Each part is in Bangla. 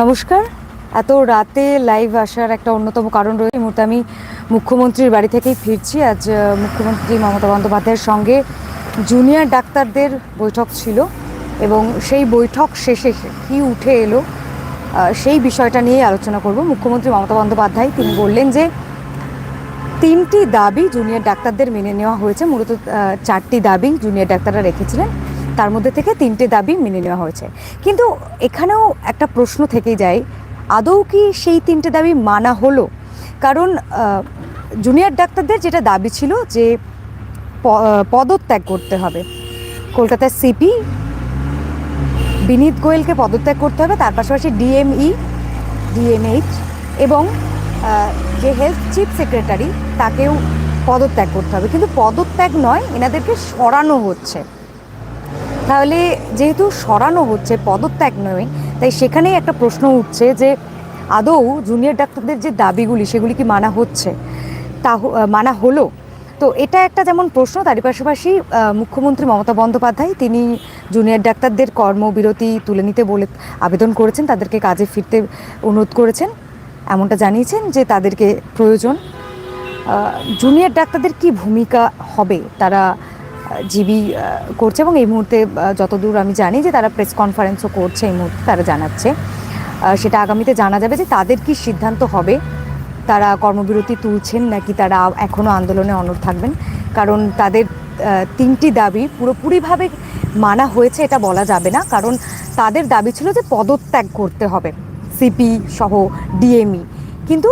নমস্কার। এত রাতে লাইভ আসার একটা অন্যতম কারণ রয়েছে। মুহূর্তে আমি মুখ্যমন্ত্রীর বাড়ি থেকেই ফিরছি। আজ মুখ্যমন্ত্রী মমতা বন্দ্যোপাধ্যায়ের সঙ্গে জুনিয়র ডাক্তারদের বৈঠক ছিল এবং সেই বৈঠক শেষে কি উঠে এলো সেই বিষয়টা নিয়ে আলোচনা করব। মুখ্যমন্ত্রী মমতা বন্দ্যোপাধ্যায় তিনি বললেন যে, তিনটি দাবি জুনিয়র ডাক্তারদের মেনে নেওয়া হয়েছে। মূলত চারটি দাবি জুনিয়র ডাক্তাররা রেখেছিলেন। তার মধ্যে থেকে তিনটে দাবি মেনে নেওয়া হয়েছে। কিন্তু এখানেও একটা প্রশ্ন থেকে যায়, আদৌ কি সেই তিনটে দাবি মানা হলো? কারণ জুনিয়র ডাক্তারদের যেটা দাবি ছিল যে পদত্যাগ করতে হবে। কলকাতার সিপি বিনীত গোয়েলকে পদত্যাগ করতে হবে, তার পাশাপাশি ডিএমই ডিএমএইচ এবং যে হেলথ চিফ সেক্রেটারি তাকেও পদত্যাগ করতে হবে। কিন্তু পদত্যাগ নয়, এনাদেরকে সরানো হচ্ছে। তাহলে যেহেতু সরানো হচ্ছে, পদত্যাগ নয়, তাই সেখানেই একটা প্রশ্ন উঠছে যে আদৌ জুনিয়র ডাক্তারদের যে দাবিগুলি, সেগুলি কি মানা হচ্ছে? তা মানা হলো? তো এটা একটা যেমন প্রশ্ন, তারই পাশাপাশি মুখ্যমন্ত্রী মমতা বন্দ্যোপাধ্যায় তিনি জুনিয়র ডাক্তারদের কর্মবিরতি তুলে নিতে বলে আবেদন করেছেন, তাদেরকে কাজে ফিরতে অনুরোধ করেছেন। এমনটা জানিয়েছেন যে তাদেরকে প্রয়োজন। জুনিয়র ডাক্তারদের কি ভূমিকা হবে? তারা জিবি করছে এবং এই মুহূর্তে যতদূর আমি জানি যে তারা প্রেস কনফারেন্সও করছে, এই মুহূর্তে তারা জানাচ্ছে। সেটা আগামীতে জানা যাবে যে তাদের কি সিদ্ধান্ত হবে। তারা কর্মবিরতি তুলছেন নাকি তারা এখনও আন্দোলনে অনড় থাকবেন? কারণ তাদের তিনটি দাবি পুরোপুরিভাবে মানা হয়েছে, এটা বলা যাবে না। কারণ তাদের দাবি ছিল যে পদত্যাগ করতে হবে। সিপি সহ ডিএমই। কিন্তু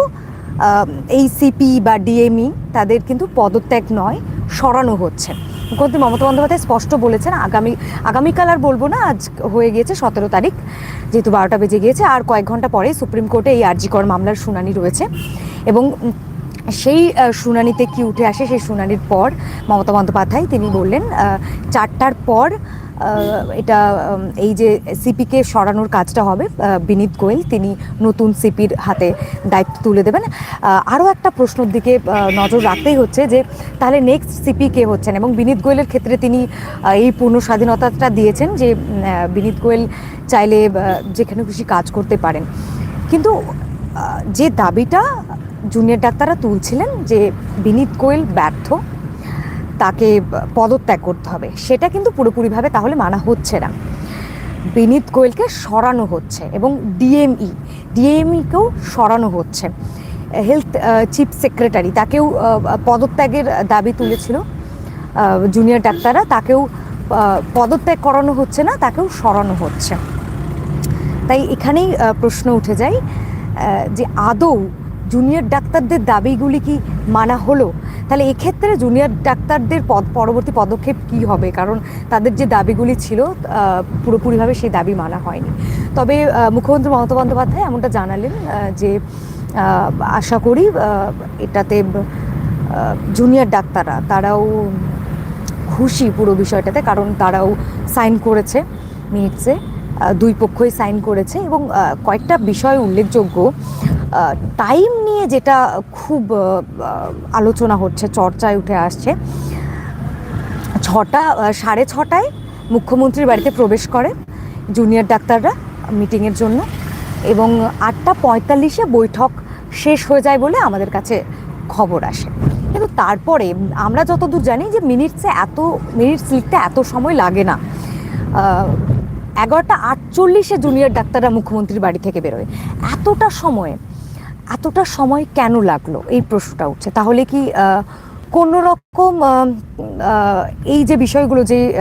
এই সিপি বা ডিএমই তাদের কিন্তু পদত্যাগ নয়, সরানো হচ্ছে। মুখ্যমন্ত্রী মমতা বন্দ্যোপাধ্যায় স্পষ্ট বলেছেন, আগামী, আগামীকাল আর বলব না, আজ হয়ে গিয়েছে সতেরো তারিখ, যেহেতু বারোটা বেজে গিয়েছে, আর কয়েক ঘণ্টা পরে সুপ্রিম কোর্টে এই আর্জিকর মামলার শুনানি রয়েছে। এবং সেই শুনানিতে কি উঠে আসে, সেই শুনানির পর মমতা বন্দ্যোপাধ্যায় তিনি বললেন চারটার পর এটা এই যে সিপিকে সরানোর কাজটা হবে বিনীত গোয়েল, তিনি নতুন সিপির হাতে দায়িত্ব তুলে দেবেন। আরও একটা প্রশ্নের দিকে নজর রাখতেই হচ্ছে যে, তাহলে নেক্সট সিপি কে হচ্ছেন? এবং বিনীত গোয়েলের ক্ষেত্রে তিনি এই পূর্ণ স্বাধীনতাটা দিয়েছেন যে বিনীত গোয়েল চাইলে যেখানে খুশি কাজ করতে পারেন। কিন্তু যে দাবিটা জুনিয়র ডাক্তাররা তুলছিলেন যে বিনীত গোয়েল ব্যর্থ তাকে পদত্যাগ করতে হবে। সেটা কিন্তু পুরোপুরিভাবে তাহলে মানা হচ্ছে না। বিনীত গোয়েলকে সরানো হচ্ছে এবং ডিএমই, ডিএমইকেও সরানো হচ্ছে। হেলথ চিফ সেক্রেটারি তাকেও পদত্যাগের দাবি তুলেছিল। জুনিয়র ডাক্তাররা তাকেও পদত্যাগ করানো হচ্ছে না, তাকেও সরানো হচ্ছে। তাই এখানেই প্রশ্ন উঠে যায় যে আদৌ জুনিয়র ডাক্তারদের দাবিগুলি কি মানা হলো? তাহলে এক্ষেত্রে জুনিয়র ডাক্তারদের পদ, পরবর্তী পদক্ষেপ কি হবে? কারণ তাদের যে দাবিগুলি ছিল পুরোপুরিভাবে সেই দাবি মানা হয়নি। তবে মুখ্যমন্ত্রী মমতা বন্দ্যোপাধ্যায় এমনটা জানালেন যে আশা করি এটাতে জুনিয়র ডাক্তাররা, তারাও খুশি পুরো বিষয়টাতে, কারণ তারাও সাইন করেছে মিনিটসে দুই পক্ষই সাইন করেছে এবং কয়েকটা বিষয় উল্লেখযোগ্য। টাইম নিয়ে যেটা খুব আলোচনা হচ্ছে, চর্চায় উঠে আসছে, ছটা সাড়ে ছটায় মুখ্যমন্ত্রীর বাড়িতে প্রবেশ করে জুনিয়র ডাক্তাররা মিটিংয়ের জন্য এবং আটটা পঁয়তাল্লিশে বৈঠক শেষ হয়ে যায় বলে আমাদের কাছে খবর আসে। কিন্তু তারপরে আমরা যতদূর জানি যে মিনিটসে এত মিনিটস লিখতে এত সময় লাগে না। এগারোটা আটচল্লিশে জুনিয়র ডাক্তাররা মুখ্যমন্ত্রীর বাড়ি থেকে বেরোয়। এতটা সময়ে এতটা সময় কেন লাগল? এই প্রশ্নটা উঠছে। তাহলে কি কোনো রকম এই যে বিষয়গুলো যে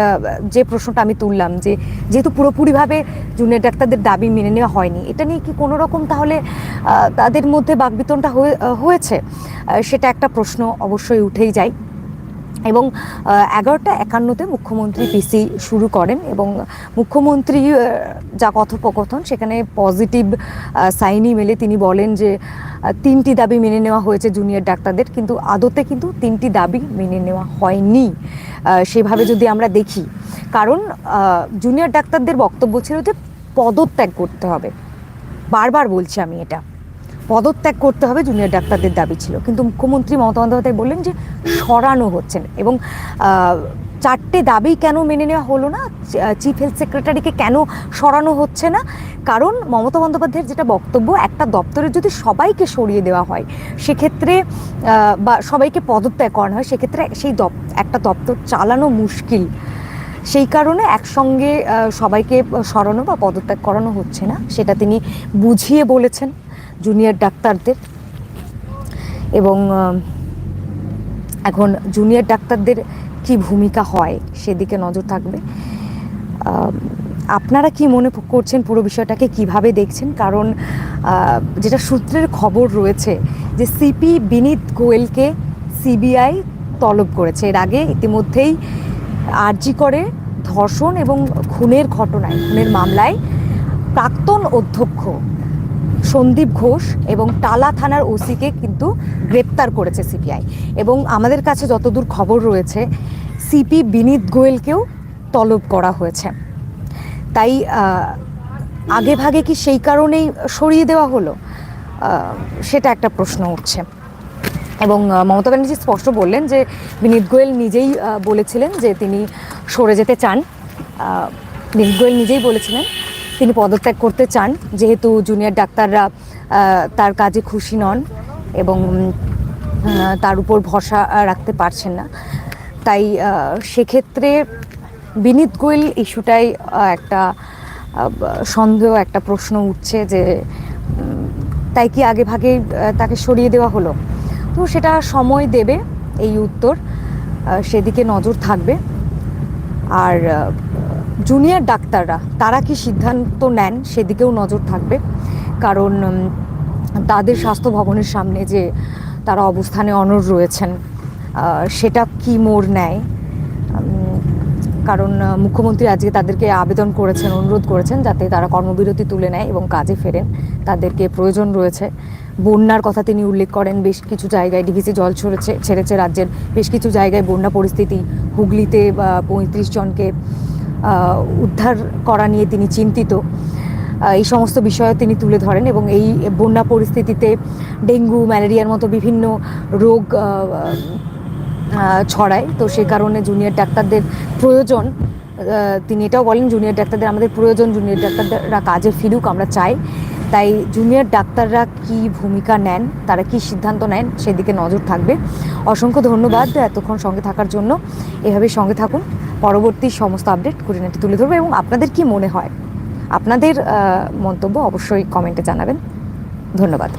যে প্রশ্নটা আমি তুললাম যে, যেহেতু পুরোপুরিভাবে জুনিয়র ডাক্তারদের দাবি মেনে নেওয়া হয়নি, এটা নিয়ে কি কোনো রকম তাহলে তাদের মধ্যে বাকবিতনটা হয়ে- হয়েছে? সেটা একটা প্রশ্ন অবশ্যই উঠেই যায়। এবং এগারোটা একান্নতে মুখ্যমন্ত্রী পিসি শুরু করেন এবং মুখ্যমন্ত্রী যা কথোপকথন সেখানে পজিটিভ সাইনই মেলে। তিনি বলেন যে তিনটি দাবি মেনে নেওয়া হয়েছে জুনিয়র ডাক্তারদের, কিন্তু আদতে কিন্তু তিনটি দাবি মেনে নেওয়া হয়নি। সেভাবে যদি আমরা দেখি, কারণ জুনিয়র ডাক্তারদের বক্তব্য ছিল যে, পদত্যাগ করতে হবে। বারবার বলছি আমি এটা। পদত্যাগ করতে হবে, জুনিয়র ডাক্তারদের দাবি ছিল। কিন্তু মুখ্যমন্ত্রী মমতা বন্দ্যোপাধ্যায় বললেন যে সরানো হচ্ছেন এবং চারটে দাবি কেন মেনে নেওয়া হলো না? চিফ হেলথ সেক্রেটারিকে কেন সরানো হচ্ছে না? কারণ মমতা বন্দ্যোপাধ্যায়ের যেটা বক্তব্য, একটা দপ্তরে যদি সবাইকে সরিয়ে দেওয়া হয়, সেক্ষেত্রে বা সবাইকে পদত্যাগ করানো হয়, সেক্ষেত্রে সেই দপ, একটা দপ্তর চালানো মুশকিল। সেই কারণে একসঙ্গে সবাইকে সরানো বা পদত্যাগ করানো হচ্ছে না, সেটা তিনি বুঝিয়ে বলেছেন। জুনিয়র ডাক্তারদের এবং এখন জুনিয়র ডাক্তারদের কি ভূমিকা হয় সেদিকে নজর থাকবে। আপনারা কি মনে করছেন পুরো বিষয়টাকে কীভাবে দেখছেন? কারণ যেটা সূত্রের খবর রয়েছে যে সিপি বিনীত গোয়েলকে সিবিআই তলব করেছে। এর আগে ইতিমধ্যেই আরজি করে ধর্ষণ এবং খুনের ঘটনায়, খুনের মামলায় প্রাক্তন অধ্যক্ষ সন্দীপ ঘোষ এবং টালা থানার ওসিকে কিন্তু গ্রেপ্তার করেছে সিপিআই এবং আমাদের কাছে যতদূর খবর রয়েছে, সিপি বিনীত গোয়েলকেও তলব করা হয়েছে। তাই আগে ভাগে কি সেই কারণেই সরিয়ে দেওয়া হলো? সেটা একটা প্রশ্ন উঠছে। এবং মমতা ব্যানার্জি স্পষ্ট বললেন যে বিনীত গোয়েল নিজেই বলেছিলেন যে তিনি সরে যেতে চান। বিনীত গোয়েল নিজেই বলেছিলেন তিনি পদত্যাগ করতে চান, যেহেতু জুনিয়র ডাক্তাররা তার কাজে খুশি নন এবং তার উপর ভরসা রাখতে পারছেন না। তাই সেক্ষেত্রে বিনীত গোয়েল ইস্যুটাই একটা সন্দেহ, একটা প্রশ্ন উঠছে যে তাই কি আগে ভাগে তাকে সরিয়ে দেওয়া হলো? তো সেটা সময় দেবে, এই উত্তর। সেদিকে নজর থাকবে। আর জুনিয়র ডাক্তাররা, তারা কি সিদ্ধান্ত নেন? সেদিকেও নজর থাকবে। কারণ তাদের স্বাস্থ্য ভবনের সামনে যে তারা অবস্থানে অনড় রয়েছেন সেটা কি মোড় নেয়? কারণ মুখ্যমন্ত্রী আজকে তাদেরকে আবেদন করেছেন, অনুরোধ করেছেন যাতে তারা কর্মবিরতি তুলে নেয় এবং কাজে ফেরেন। তাদেরকে প্রয়োজন রয়েছে। বন্যার কথা তিনি উল্লেখ করেন, বেশ কিছু জায়গায় ডিভিসি জল ছড়েছে, ছেড়েছে রাজ্যের বেশ কিছু জায়গায় বন্যা পরিস্থিতি। হুগলিতে পঁয়ত্রিশ জনকে উদ্ধার করা নিয়ে তিনি চিন্তিত। এই সমস্ত বিষয় তিনি তুলে ধরেন এবং এই বন্যা পরিস্থিতিতে ডেঙ্গু, ম্যালেরিয়ার মতো বিভিন্ন রোগ ছড়ায়। তো সে কারণে জুনিয়র ডাক্তারদের প্রয়োজন তিনি এটাও বলেন, জুনিয়র ডাক্তারদের, আমাদের প্রয়োজন জুনিয়র ডাক্তাররা কাজে ফিরুক, আমরা চাই। তাই জুনিয়র ডাক্তাররা কি ভূমিকা নেন, তারা কি সিদ্ধান্ত নেন, সেদিকে নজর থাকবে। অসংখ্য ধন্যবাদ এতক্ষণ সঙ্গে থাকার জন্য। এভাবে সঙ্গে থাকুন। পরবর্তী সমস্ত আপডেট খুঁটিনাটি তুলে ধরবো এবং আপনাদের কি মনে হয়? আপনাদের মন্তব্য অবশ্যই কমেন্টে জানাবেন। ধন্যবাদ।